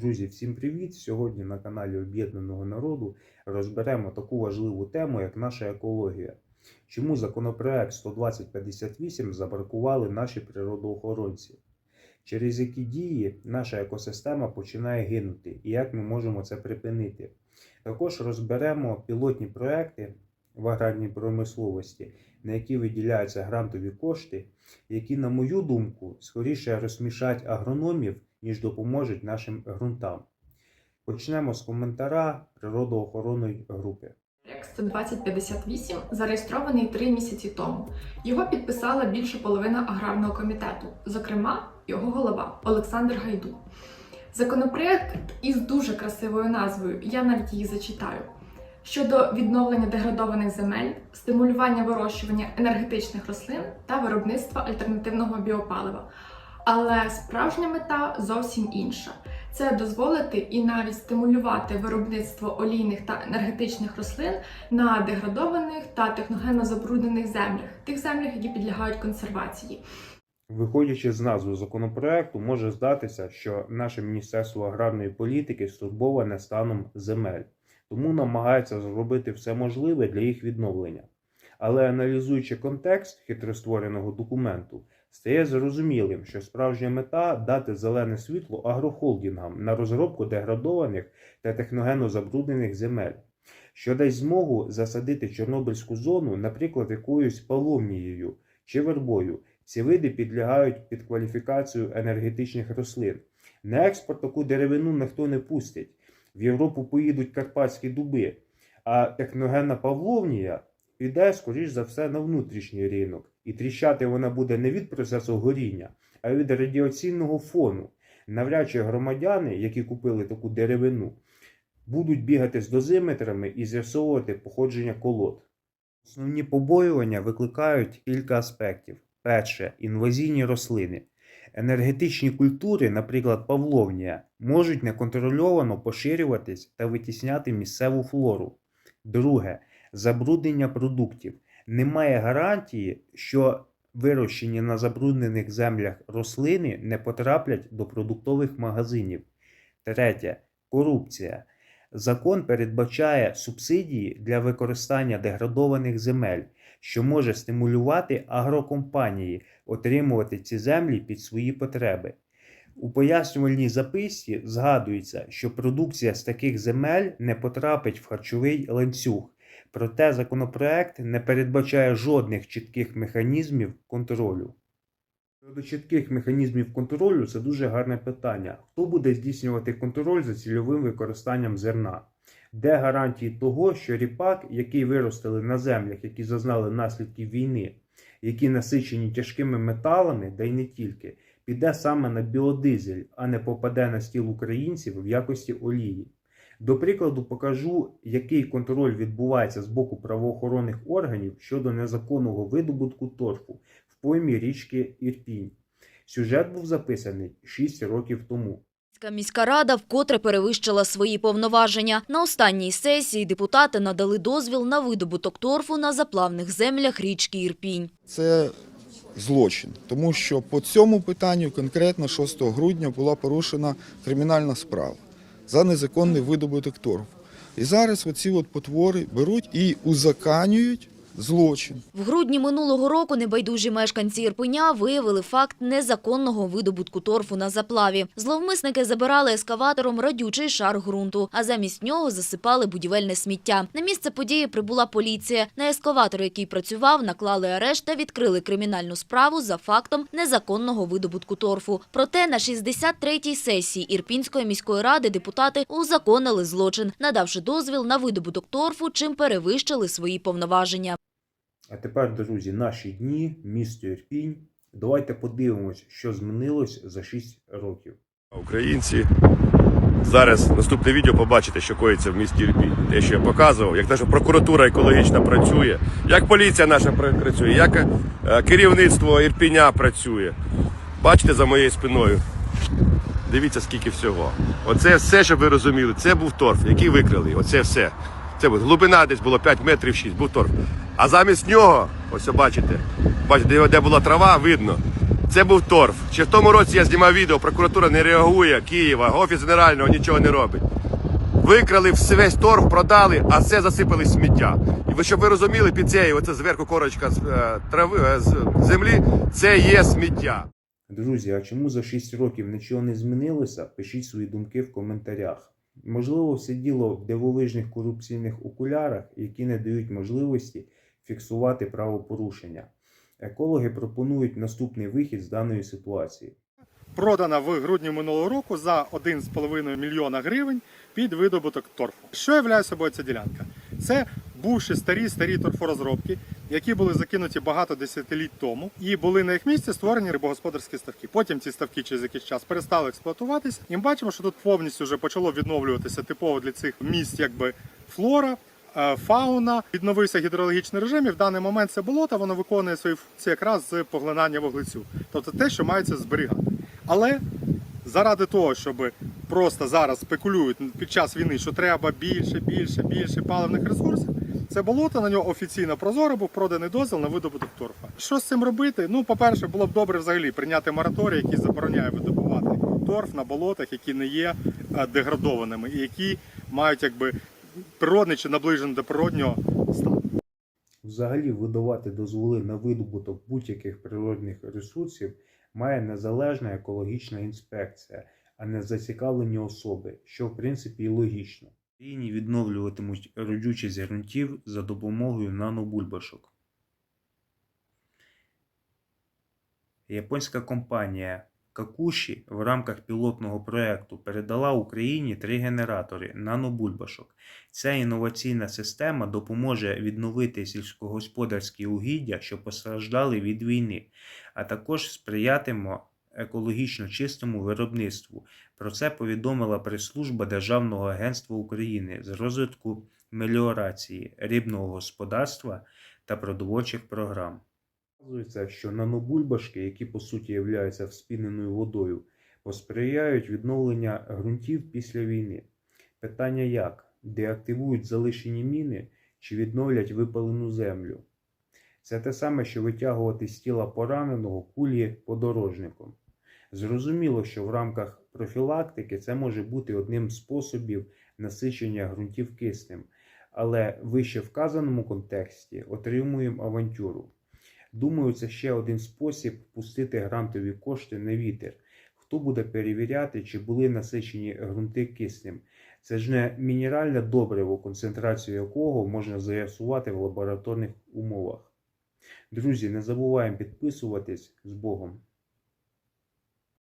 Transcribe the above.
Друзі, всім привіт! Сьогодні на каналі Об'єднаного народу розберемо таку важливу тему, як наша екологія. Чому законопроект 12058 забракували наші природоохоронці? Через які дії наша екосистема починає гинути і як ми можемо це припинити? Також розберемо пілотні проекти в аграрній промисловості, на які виділяються грантові кошти, які, на мою думку, скоріше розсмішать агрономів, ніж допоможуть нашим ґрунтам. Почнемо з коментара природоохоронної групи. Проект 12058 зареєстрований три місяці тому. Його підписала більше половина аграрного комітету, зокрема його голова Олександр Гайду. Законопроект із дуже красивою назвою, я навіть її зачитаю. Щодо відновлення деградованих земель, стимулювання вирощування енергетичних рослин та виробництва альтернативного біопалива. Але справжня мета зовсім інша це дозволити і навіть стимулювати виробництво олійних та енергетичних рослин на деградованих та техногенно забруднених землях, тих землях, які підлягають консервації. Виходячи з назви законопроекту, може здатися, що наше Міністерство аграрної політики стурбоване станом земель, тому намагається зробити все можливе для їх відновлення. Але аналізуючи контекст хитроствореного документу, стає зрозумілим, що справжня мета дати зелене світло агрохолдингам на розробку деградованих та техногенно забруднених земель, що дасть змогу засадити Чорнобильську зону, наприклад, якоюсь паломнією чи вербою. Ці види підлягають під кваліфікацію енергетичних рослин. На експорт таку деревину ніхто не пустить. В Європу поїдуть карпатські дуби, а техногенна павловнія піде, скоріш за все, на внутрішній ринок. І тріщати вона буде не від процесу горіння, а від радіаційного фону. Навряд чи громадяни, які купили таку деревину, будуть бігати з дозиметрами і з'ясовувати походження колод. Основні побоювання викликають кілька аспектів. Перше інвазійні рослини. Енергетичні культури, наприклад, павловнія, можуть неконтрольовано поширюватись та витісняти місцеву флору. Друге забруднення продуктів. Немає гарантії, що вирощені на забруднених землях рослини не потраплять до продуктових магазинів. Третє корупція. Закон передбачає субсидії для використання деградованих земель, що може стимулювати агрокомпанії отримувати ці землі під свої потреби. У пояснювальній записці згадується, що продукція з таких земель не потрапить в харчовий ланцюг. Проте законопроект не передбачає жодних чітких механізмів контролю. Щодо чітких механізмів контролю це дуже гарне питання. Хто буде здійснювати контроль за цільовим використанням зерна? Де гарантії того, що ріпак, який виростили на землях, які зазнали наслідків війни, які насичені тяжкими металами, да й не тільки, піде саме на біодизель, а не попаде на стіл українців в якості олії? До прикладу, покажу, який контроль відбувається з боку правоохоронних органів щодо незаконного видобутку торфу в поймі річки Ірпінь. Сюжет був записаний 6 років тому. Міська рада вкотре перевищила свої повноваження. На останній сесії депутати надали дозвіл на видобуток торфу на заплавних землях річки Ірпінь. Це злочин, тому що по цьому питанню конкретно 6 грудня була порушена кримінальна справа за незаконний видобуток торфу. І зараз оці от потвори беруть і узаканюють злочин. В грудні минулого року небайдужі мешканці Ірпеня виявили факт незаконного видобутку торфу на заплаві. Зловмисники забирали ескаватором радючий шар ґрунту, а замість нього засипали будівельне сміття. На місце події прибула поліція. На ескаватор, який працював, наклали арешт та відкрили кримінальну справу за фактом незаконного видобутку торфу. Проте на 63-й сесії Ірпінської міської ради депутати узаконили злочин, надавши дозвіл на видобуток торфу, чим перевищили свої повноваження. А тепер, друзі, наші дні, місто Ірпінь. Давайте подивимось, що змінилось за 6 років. Українці. Зараз наступне відео побачите, що коїться в місті Ірпінь. Те, що я показував, як наша прокуратура екологічна працює, як поліція наша працює, як е, керівництво Ірпіня працює. Бачите за моєю спиною. Дивіться, скільки всього. Оце все, щоб ви розуміли, це був торф, який викрили. Оце все. Це глибина десь було 5 метрів 6, був торф. А замість нього, ось бачите, бачите, де- була трава, видно. Це був торф. Ще в тому році я знімав відео, прокуратура не реагує, Києва, офіс генерального нічого не робить. Викрали весь торф, продали, а це засипали сміття. І ви щоб ви розуміли, під цією, оце зверху корочка з е, трави е, з землі, це є сміття. Друзі, а чому за 6 років нічого не змінилося? Пишіть свої думки в коментарях. Можливо, все діло в дивовижних корупційних окулярах, які не дають можливості фіксувати правопорушення. Екологи пропонують наступний вихід з даної ситуації. продана в грудні минулого року за 1,5 мільйона гривень під видобуток торфу. Що являє собою ця ділянка? Це бувші старі старі торфорозробки, які були закинуті багато десятиліть тому, і були на їх місці створені рибогосподарські ставки. Потім ці ставки через якийсь час перестали експлуатуватися. І ми бачимо, що тут повністю вже почало відновлюватися типово для цих місць, якби флора. е, Фауна відновився гідрологічний режим, і в даний момент це болото воно виконує свої функції якраз з поглинання вуглецю, тобто те, що мається зберігати. Але заради того, щоб просто зараз спекулюють під час війни, що треба більше, більше, більше паливних ресурсів, це болото на нього офіційно прозоро був проданий дозвіл на видобуток торфа. Що з цим робити? Ну, по-перше, було б добре взагалі прийняти мораторій, який забороняє видобувати торф на болотах, які не є е, деградованими і які мають якби природний чи наближений до природнього стану. Взагалі, видавати дозволи на видобуток будь-яких природних ресурсів має незалежна екологічна інспекція, а не зацікавлені особи, що в принципі і логічно. В Україні відновлюватимуть родючість ґрунтів за допомогою нанобульбашок. Японська компанія Какуші в рамках пілотного проекту передала Україні три генератори нанобульбашок. Ця інноваційна система допоможе відновити сільськогосподарські угіддя, що постраждали від війни, а також сприятиме екологічно чистому виробництву. Про це повідомила прес-служба Державного агентства України з розвитку меліорації, рибного господарства та продовольчих програм. Вказується, що нанобульбашки, які по суті являються вспіненою водою, посприяють відновлення ґрунтів після війни. Питання як? Деактивують залишені міни чи відновлять випалену землю? Це те саме, що витягувати з тіла пораненого кулі подорожником. Зрозуміло, що в рамках профілактики це може бути одним з способів насичення ґрунтів киснем, але вище вказаному контексті отримуємо авантюру. Думаю, це ще один спосіб пустити грантові кошти на вітер. Хто буде перевіряти, чи були насичені ґрунти киснем? Це ж не мінеральне добриво, концентрацію якого можна з'ясувати в лабораторних умовах. Друзі, не забуваємо підписуватись з Богом.